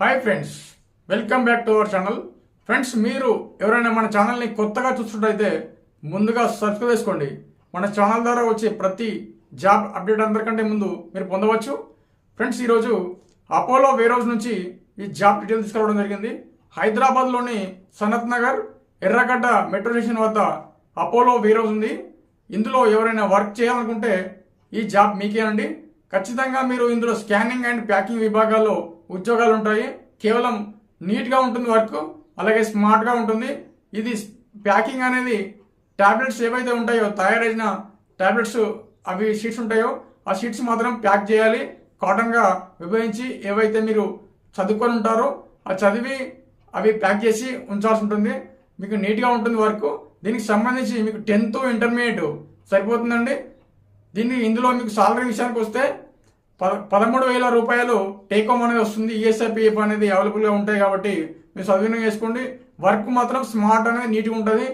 Hi friends welcome back to our channel friends మీరు ఎవరైనా మన ఛానల్ని కొత్తగా చూస్తున్నట్టయితే ముందుగా సబ్స్క్రైబ్ చేసుకోండి. మన ఛానల్ ద్వారా వచ్చే ప్రతి జాబ్ అప్డేట్ అందరికంటే ముందు మీరు పొందవచ్చు. ఫ్రెండ్స్ ఈరోజు అపోలో వేరోజ్ నుంచి ఈ జాబ్ డీటెయిల్ తీసుకురావడం జరిగింది. హైదరాబాద్లోని సనత్ నగర్ ఎర్రగడ్డ మెట్రో స్టేషన్ వద్ద అపోలో వేరోజ్ ఉంది. ఇందులో ఎవరైనా వర్క్ చేయాలనుకుంటే ఈ జాబ్ మీకేనండి ఖచ్చితంగా మీరు ఇందులో స్కానింగ్ అండ్ ప్యాకింగ్ విభాగాల్లో ఉద్యోగాలు ఉంటాయి కేవలం నీట్గా ఉంటుంది వర్క్ అలాగే స్మార్ట్గా ఉంటుంది. ఇది ప్యాకింగ్ అనేది ట్యాబ్లెట్స్ ఏవైతే ఉంటాయో తయారైన టాబ్లెట్స్ అవి షీట్స్ ఉంటాయో ఆ షీట్స్ మాత్రం ప్యాక్ చేయాలి. కాటన్గా విభజించి ఏవైతే మీరు చదువుకొని ఉంటారో ఆ చదివి అవి ప్యాక్ చేసి ఉంచాల్సి ఉంటుంది. మీకు నీట్గా ఉంటుంది వర్క్. దీనికి సంబంధించి మీకు టెన్త్ ఇంటర్మీడియట్ సరిపోతుందండి. దీన్ని ఇందులో మీకు సాలరీ విషయానికి వస్తే పదమూడు వేల రూపాయలు టేక్ హోమ్ అనేది వస్తుంది. ఈఎస్ఐపిఎఫ్ అనేది అవైలబుల్గా ఉంటాయి కాబట్టి మీరు సద్వినియోగం చేసుకోండి. వర్క్ మాత్రం స్మార్ట్ అనేది నీట్గా ఉంటుంది.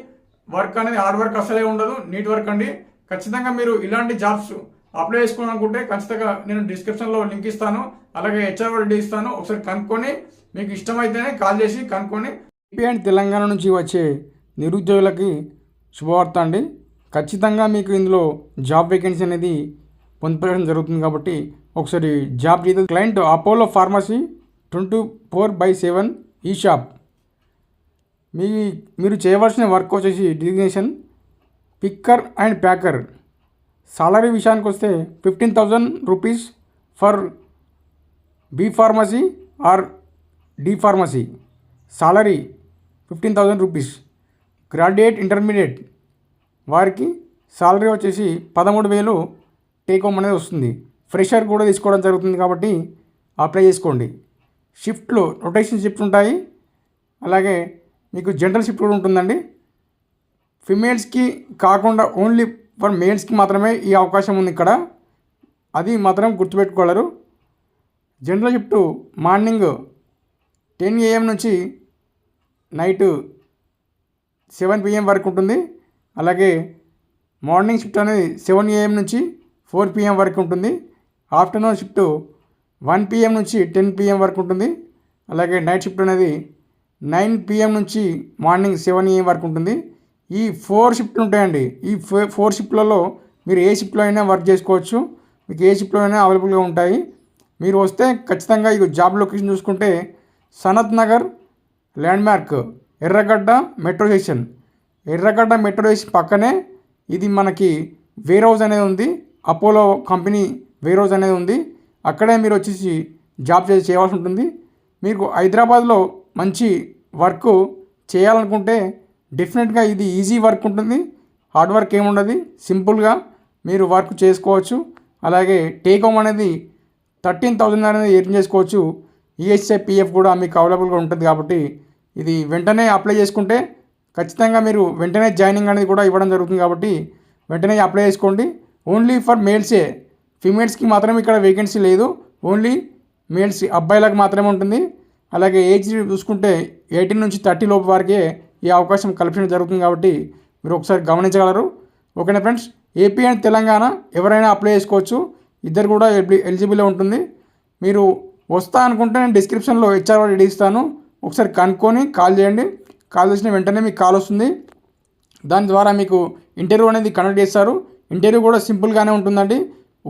వర్క్ అనేది హార్డ్ వర్క్ అసలే ఉండదు. నీట్ వర్క్ అండి. ఖచ్చితంగా మీరు ఇలాంటి జాబ్స్ అప్లై చేసుకోవాలనుకుంటే ఖచ్చితంగా నేను డిస్క్రిప్షన్లో లింక్ ఇస్తాను. అలాగే హెచ్ఆర్ ఇస్తాను. ఒకసారి కనుక్కొని మీకు ఇష్టమైతేనే కాల్ చేసి కనుక్కొని ఏపీ అండ్ తెలంగాణ నుంచి వచ్చే నిరుద్యోగులకి శుభవార్త అండి. ఖచ్చితంగా మీకు ఇందులో జాబ్ వేకెన్సీ అనేది పొందుపరచడం జరుగుతుంది కాబట్టి ఒకసారి job detail client Apollo pharmacy twenty four by seven ఈ షాప్. మీ మీరు చేయవలసిన వర్క్ వచ్చేసి designation picker and packer. Salary విషయానికి వస్తే fifteen thousand rupees for B pharmacy or D pharmacy. Salary fifteen thousand rupees. Graduate intermediate వారికి salary వచ్చేసి పదమూడు వేలు టేక్ హోమ్ అనేది వస్తుంది. ఫ్రెషర్ కూడా తీసుకోవడం జరుగుతుంది కాబట్టి అప్లై చేసుకోండి. షిఫ్ట్లు రొటేషన్ షిఫ్ట్ ఉంటాయి. అలాగే మీకు జనరల్ షిఫ్ట్ కూడా ఉంటుందండి. ఫిమేల్స్కి కాకుండా ఓన్లీ ఫర్ మేల్స్కి మాత్రమే ఈ అవకాశం ఉంది ఇక్కడ. అది మాత్రం గుర్తుపెట్టుకోగలరు. General shift morning ten AM నుంచి నైట్ సెవెన్ పిఎం వరకు ఉంటుంది. అలాగే మార్నింగ్ షిఫ్ట్ అనేది సెవెన్ ఏఎం నుంచి ఫోర్ పిఎం వరకు ఉంటుంది. ఆఫ్టర్నూన్ షిఫ్ట్ వన్ పిఎం నుంచి టెన్ పిఎం వరకు ఉంటుంది. అలాగే నైట్ షిఫ్ట్ అనేది నైన్ పిఎం నుంచి మార్నింగ్ సెవెన్ ఏఎం వరకు ఉంటుంది. ఈ ఫోర్ షిఫ్ట్లు ఉంటాయండి. ఈ ఫో- ఫోర్ షిఫ్ట్లలో మీరు ఏ షిఫ్ట్లో అయినా వర్క్ చేసుకోవచ్చు. మీకు ఏ షిఫ్ట్లో అయినా అవైలబుల్గా ఉంటాయి. మీరు వస్తే ఖచ్చితంగా ఇది జాబ్ లొకేషన్ చూసుకుంటే Sanath Nagar landmark Erragadda metro station. Erragadda metro station పక్కనే ఇది మనకి వేర్ హౌస్ అనేది ఉంది. అపోలో కంపెనీ వేరోజ్ అనేది ఉంది. అక్కడే మీరు వచ్చేసి జాబ్ చేసి చేయవలసి ఉంటుంది. మీకు హైదరాబాద్లో మంచి వర్క్ చేయాలనుకుంటే డెఫినెట్గా ఇది ఈజీ వర్క్ ఉంటుంది. హార్డ్ వర్క్ ఏముండదు సింపుల్గా మీరు వర్క్ చేసుకోవచ్చు. అలాగే టేక్ హోమ్ అనేది థర్టీన్ థౌజండ్ అనేది ఎర్న్ చేసుకోవచ్చు. ఈఎస్ఐ పిఎఫ్ కూడా మీకు అవైలబుల్గా ఉంటుంది కాబట్టి ఇది వెంటనే అప్లై చేసుకుంటే ఖచ్చితంగా మీరు వెంటనే జాయినింగ్ అనేది కూడా ఇవ్వడం జరుగుతుంది కాబట్టి వెంటనే అప్లై చేసుకోండి. Only for మేల్సే. ఫిమేల్స్కి మాత్రం ఇక్కడ వేకెన్సీ లేదు. ఓన్లీ మేల్స్ అబ్బాయిలకు మాత్రమే ఉంటుంది. అలాగే ఏజ్ చూసుకుంటే ఎయిటీన్ నుంచి థర్టీ లోపు వరకే ఈ అవకాశం కల్పించడం జరుగుతుంది కాబట్టి మీరు ఒకసారి గమనించగలరు. ఓకేనా ఫ్రెండ్స్? ఏపీ అండ్ తెలంగాణ ఎవరైనా అప్లై చేసుకోవచ్చు. ఇద్దరు కూడా ఎలి ఎలిజిబుల్ ఉంటుంది. మీరు వస్తా అనుకుంటే నేను డిస్క్రిప్షన్లో హెచ్ఆర్ రెడీ ఇస్తాను. ఒకసారి కనుక్కొని కాల్ చేయండి. కాల్ చేసిన వెంటనే మీకు కాల్ వస్తుంది. దాని ద్వారా మీకు ఇంటర్వ్యూ అనేది కండక్ట్ చేస్తారు. ఇంటర్వ్యూ కూడా సింపుల్గానే ఉంటుందండి.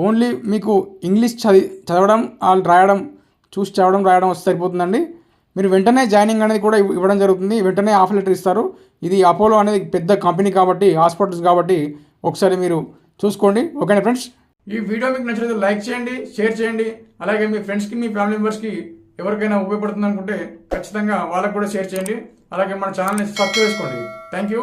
ఓన్లీ మీకు ఇంగ్లీష్ చదివి చదవడం వాళ్ళు రాయడం చూసి చదవడం రాయడం వస్తే సరిపోతుందండి. మీరు వెంటనే జాయినింగ్ అనేది కూడా ఇవ్వడం జరుగుతుంది. వెంటనే ఆఫర్ లెటర్ ఇస్తారు. ఇది అపోలో అనేది పెద్ద కంపెనీ కాబట్టి హాస్పిటల్స్ కాబట్టి ఒకసారి మీరు చూసుకోండి. ఓకేనా ఫ్రెండ్స్? ఈ వీడియో మీకు నచ్చినట్లయితే లైక్ చేయండి షేర్ చేయండి. అలాగే మీ ఫ్రెండ్స్కి మీ ఫ్యామిలీ మెంబర్స్కి ఎవరికైనా ఉపయోగపడుతుంది అనుకుంటే ఖచ్చితంగా వాళ్ళకు కూడా షేర్ చేయండి. అలాగే మన ఛానల్ని సబ్స్క్రైబ్ చేసుకోండి. Thank you.